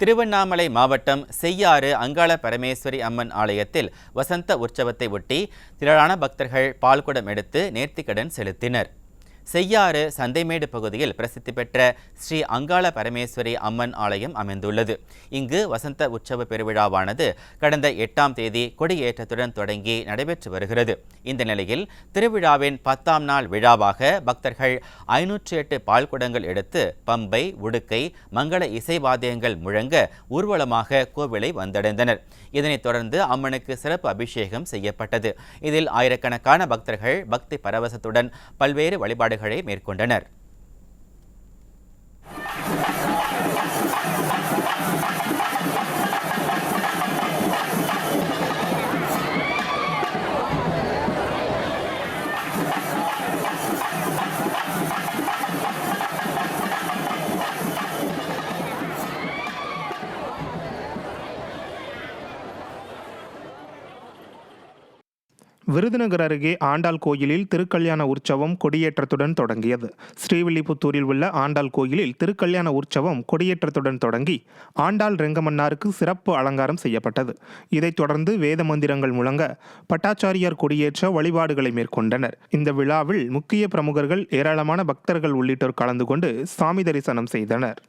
திருவண்ணாமலை மாவட்டம் செய்யாறு அங்காள பரமேஸ்வரி அம்மன் ஆலயத்தில் வசந்த உற்சவத்தை ஒட்டி திரளான பக்தர்கள் பால்குடம் எடுத்து நேர்த்திக்கடன் செலுத்தினர். செய்யாறு சந்தைமேடு பகுதியில் பிரசித்தி பெற்ற ஸ்ரீ அங்காள பரமேஸ்வரி அம்மன் ஆலயம் அமைந்துள்ளது. இங்கு வசந்த உற்சவ பெருவிழாவானது கடந்த எட்டாம் தேதி கொடியேற்றத்துடன் தொடங்கி நடைபெற்று வருகிறது. இந்த நிலையில் திருவிழாவின் பத்தாம் நாள் விழாவாக பக்தர்கள் ஐநூற்றி எட்டு பால்குடங்கள் எடுத்து பம்பை உடுக்கை மங்கள இசை வாத்தியங்கள் முழங்க ஊர்வலமாக கோவிலை வந்தடைந்தனர். இதனைத் தொடர்ந்து அம்மனுக்கு சிறப்பு அபிஷேகம் செய்யப்பட்டது. இதில் ஆயிரக்கணக்கான பக்தர்கள் பக்தி பரவசத்துடன் பல்வேறு வழிபாடுகள் ஏற்பாடுகளை மேற்கொண்டனர். விருதுநகர் அருகே ஆண்டாள் கோயிலில் திருக்கல்யாண உற்சவம் கொடியேற்றத்துடன் தொடங்கியது. ஸ்ரீவில்லிபுத்தூரில் உள்ள ஆண்டாள் கோயிலில் திருக்கல்யாண உற்சவம் கொடியேற்றத்துடன் தொடங்கி ஆண்டாள் ரெங்கமன்னாருக்கு சிறப்பு அலங்காரம் செய்யப்பட்டது. இதைத் தொடர்ந்து வேத மந்திரங்கள் முழங்க பட்டாச்சாரியார் கொடியேற்ற வழிபாடுகளை மேற்கொண்டனர். இந்த விழாவில் முக்கிய பிரமுகர்கள் ஏராளமான பக்தர்கள் உள்ளிட்டோர் கலந்து கொண்டு சாமி தரிசனம் செய்தனர்.